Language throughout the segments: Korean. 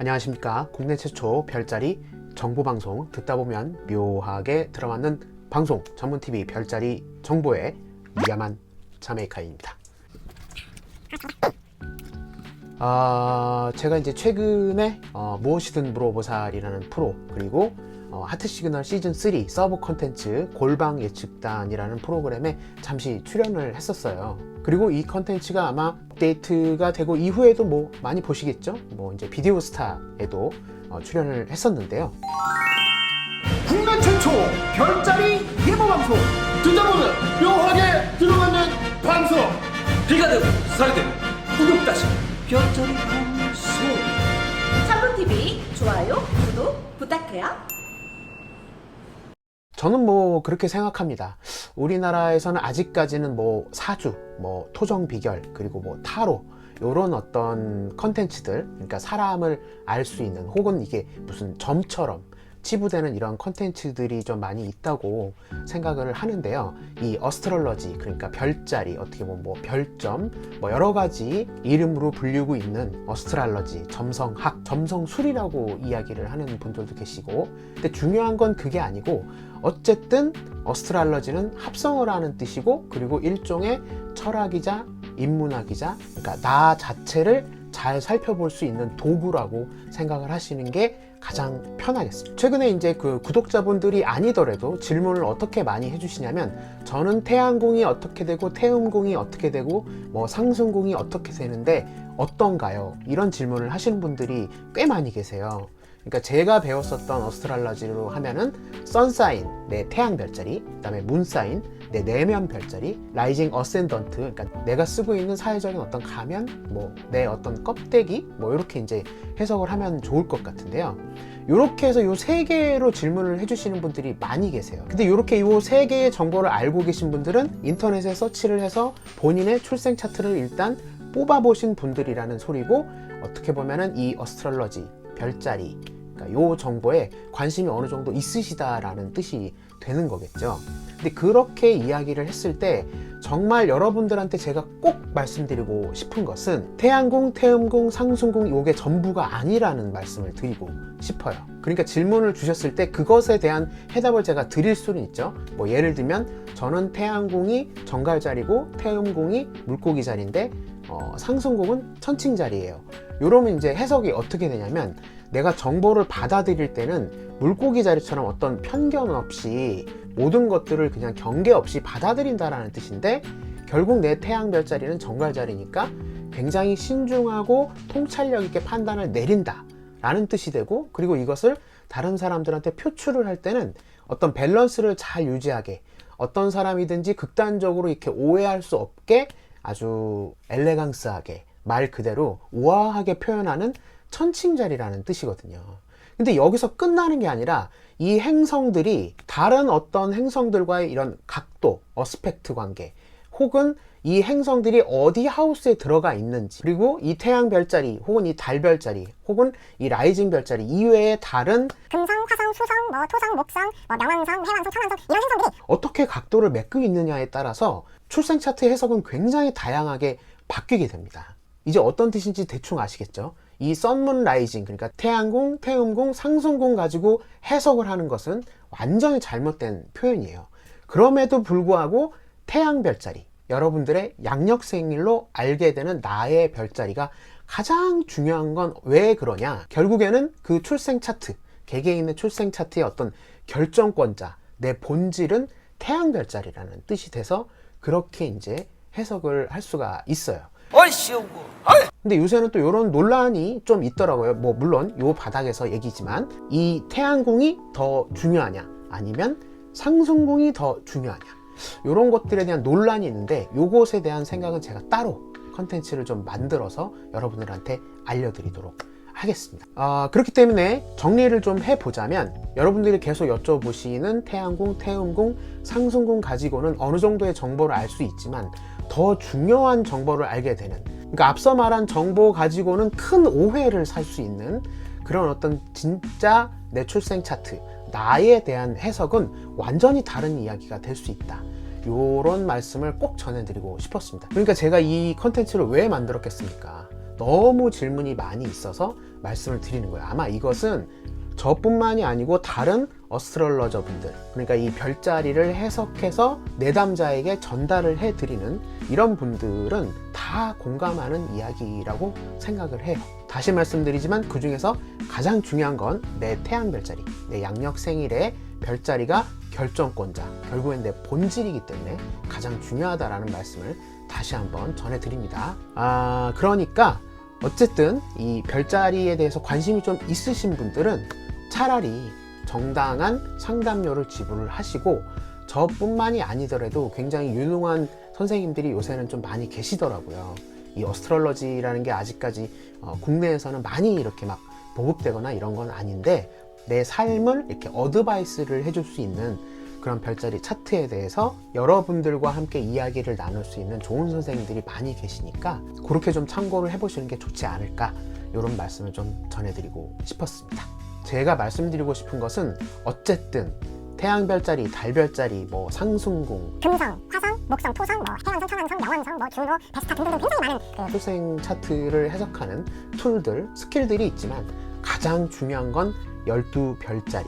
안녕하십니까. 국내 최초 별자리 정보방송 듣다 보면 묘하게 들어맞는 방송 전문TV 별자리 정보의 미야만 자메이카입니다. 아, 제가 이제 최근에 어, 무엇이든 물어보살이라는 프로 그리고 어, 하트 시그널 시즌 3 서브 컨텐츠 골방 예측단이라는 프로그램에 잠시 출연을 했었어요. 그리고 이 컨텐츠가 아마 업데이트가 되고 이후에도 뭐 많이 보시겠죠? 뭐 이제 비디오 스타에도 어, 출연을 했었는데요. 국내 최초 별자리 예보 방송 듣다 보면 묘하게 들어맞는 방송 비가 되고 쌀이 되고 구독 다시 별자리 방송 참문TV 좋아요, 구독 부탁해요. 저는 뭐 그렇게 생각합니다. 우리나라에서는 아직까지는 뭐 사주, 뭐 토정 비결, 그리고 뭐 타로 요런 어떤 컨텐츠들, 그러니까 사람을 알 수 있는 혹은 이게 무슨 점처럼 치부되는 이런 컨텐츠들이 좀 많이 있다고 생각을 하는데요. 이 어스트롤러지, 그러니까 별자리, 어떻게 보면 뭐 별점, 뭐 여러 가지 이름으로 불리고 있는 어스트랄러지, 점성학, 점성술이라고 이야기를 하는 분들도 계시고, 근데 중요한 건 그게 아니고, 어쨌든 어스트랄러지는 합성을 하는 뜻이고 그리고 일종의 철학이자 인문학이자 그러니까 나 자체를 잘 살펴볼 수 있는 도구라고 생각을 하시는 게 가장 편하겠습니다. 최근에 이제 그 구독자분들이 아니더라도 질문을 어떻게 많이 해주시냐면 저는 태양궁이 어떻게 되고 태음궁이 어떻게 되고 뭐 상승궁이 어떻게 되는데 어떤가요? 이런 질문을 하시는 분들이 꽤 많이 계세요. 그러니까 제가 배웠었던 어스트랄러지로 하면은 선사인 내 태양 별자리, 그다음에 문사인 내 내면 별자리, 라이징 어센던트 그러니까 내가 쓰고 있는 사회적인 어떤 가면, 뭐 내 어떤 껍데기, 뭐 이렇게 이제 해석을 하면 좋을 것 같은데요. 이렇게 해서 요세 개로 질문을 해주시는 분들이 많이 계세요. 근데 이렇게 요세 개의 정보를 알고 계신 분들은 인터넷에 서치를 해서 본인의 출생 차트를 일단 뽑아보신 분들이라는 소리고 어떻게 보면은 이 어스트롤러지 별자리 그러니까 요 정보에 관심이 어느 정도 있으시다라는 뜻이 되는 거겠죠. 근데 그렇게 이야기를 했을 때 정말 여러분들한테 제가 꼭 말씀드리고 싶은 것은 태양궁, 태음궁, 상승궁 요게 전부가 아니라는 말씀을 드리고 싶어요. 그러니까 질문을 주셨을 때 그것에 대한 해답을 제가 드릴 수는 있죠. 뭐 예를 들면 저는 태양궁이 정갈 자리고 태음궁이 물고기 자리인데 어, 상승궁은 천칭 자리예요. 요러면 이제 해석이 어떻게 되냐면 내가 정보를 받아들일 때는 물고기 자리처럼 어떤 편견 없이 모든 것들을 그냥 경계 없이 받아들인다라는 뜻인데 결국 내 태양 별 자리는 정갈 자리니까 굉장히 신중하고 통찰력 있게 판단을 내린다 라는 뜻이 되고 그리고 이것을 다른 사람들한테 표출을 할 때는 어떤 밸런스를 잘 유지하게 어떤 사람이든지 극단적으로 이렇게 오해할 수 없게 아주 엘레강스하게 말 그대로 우아하게 표현하는 천칭자리라는 뜻이거든요. 근데 여기서 끝나는 게 아니라 이 행성들이 다른 어떤 행성들과의 이런 각도, 어스펙트 관계, 혹은 이 행성들이 어디 하우스에 들어가 있는지, 그리고 이 태양 별자리, 혹은 이 달 별자리, 혹은 이 라이징 별자리 이외의 다른 금성, 화성, 수성, 뭐 토성, 목성, 뭐 명왕성, 해왕성, 천왕성 이런 행성들이 어떻게 각도를 메꾸고 있느냐에 따라서 출생 차트 해석은 굉장히 다양하게 바뀌게 됩니다. 이제 어떤 뜻인지 대충 아시겠죠? 이 썬문 라이징 그러니까 태양궁, 태음궁, 상승궁 가지고 해석을 하는 것은 완전히 잘못된 표현이에요. 그럼에도 불구하고 태양 별자리 여러분들의 양력 생일로 알게 되는 나의 별자리가 가장 중요한 건 왜 그러냐? 결국에는 그 출생 차트, 개개인의 출생 차트의 어떤 결정권자, 내 본질은 태양 별자리라는 뜻이 돼서 그렇게 이제 해석을 할 수가 있어요. 어이 아이 근데 요새는 또 이런 논란이 좀 있더라고요. 뭐 물론 요 바닥에서 얘기지만 이 태양궁이 더 중요하냐? 아니면 상승궁이 더 중요하냐? 이런 것들에 대한 논란이 있는데 요것에 대한 생각은 제가 따로 컨텐츠를 좀 만들어서 여러분들한테 알려드리도록 하겠습니다. 아, 그렇기 때문에 정리를 좀 해보자면 여러분들이 계속 여쭤보시는 태양궁, 태음궁, 상승궁 가지고는 어느 정도의 정보를 알 수 있지만 더 중요한 정보를 알게 되는 그러니까 앞서 말한 정보 가지고는 큰 오해를 살 수 있는 그런 어떤 진짜 내 출생 차트 나에 대한 해석은 완전히 다른 이야기가 될 수 있다. 요런 말씀을 꼭 전해드리고 싶었습니다. 그러니까 제가 이 컨텐츠를 왜 만들었겠습니까? 너무 질문이 많이 있어서 말씀을 드리는 거예요. 아마 이것은 저뿐만이 아니고 다른 어스트롤러저 분들 그러니까 이 별자리를 해석해서 내담자에게 전달을 해드리는 이런 분들은 다 공감하는 이야기라고 생각을 해요. 다시 말씀드리지만 그 중에서 가장 중요한 건 내 태양 별자리, 내 양력 생일의 별자리가 결정권자, 결국엔 내 본질이기 때문에 가장 중요하다라는 말씀을 다시 한번 전해드립니다. 아, 그러니까 어쨌든 이 별자리에 대해서 관심이 좀 있으신 분들은 차라리 정당한 상담료를 지불을 하시고 저뿐만이 아니더라도 굉장히 유능한 선생님들이 요새는 좀 많이 계시더라고요. 이 어스트롤러지라는 게 아직까지 어, 국내에서는 많이 이렇게 막 보급되거나 이런 건 아닌데 내 삶을 이렇게 어드바이스를 해줄 수 있는 그런 별자리 차트에 대해서 여러분들과 함께 이야기를 나눌 수 있는 좋은 선생님들이 많이 계시니까 그렇게 좀 참고를 해보시는 게 좋지 않을까 이런 말씀을 좀 전해드리고 싶었습니다. 제가 말씀드리고 싶은 것은 어쨌든 태양 별자리, 달 별자리, 뭐 상승궁, 금성, 화성, 목성, 토성, 뭐 해왕성, 천왕성, 영왕성, 뭐 주로, 베스타 등등등 굉장히 많은 그 출생 차트를 해석하는 툴들, 스킬들이 있지만 가장 중요한 건 12별자리,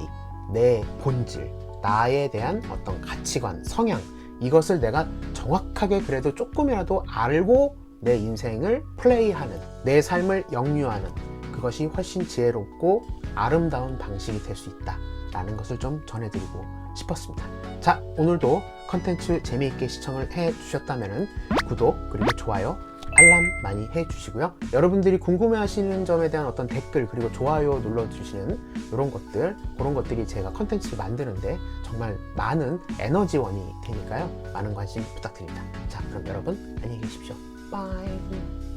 내 본질, 나에 대한 어떤 가치관, 성향, 이것을 내가 정확하게 그래도 조금이라도 알고 내 인생을 플레이하는, 내 삶을 영유하는 그것이 훨씬 지혜롭고 아름다운 방식이 될 수 있다. 라는 것을 좀 전해드리고 싶었습니다. 자, 오늘도 컨텐츠 재미있게 시청을 해 주셨다면 구독, 그리고 좋아요, 알람 많이 해 주시고요. 여러분들이 궁금해 하시는 점에 대한 어떤 댓글, 그리고 좋아요 눌러 주시는 이런 것들, 그런 것들이 제가 컨텐츠를 만드는데 정말 많은 에너지원이 되니까요. 많은 관심 부탁드립니다. 자, 그럼 여러분 안녕히 계십시오. 바이.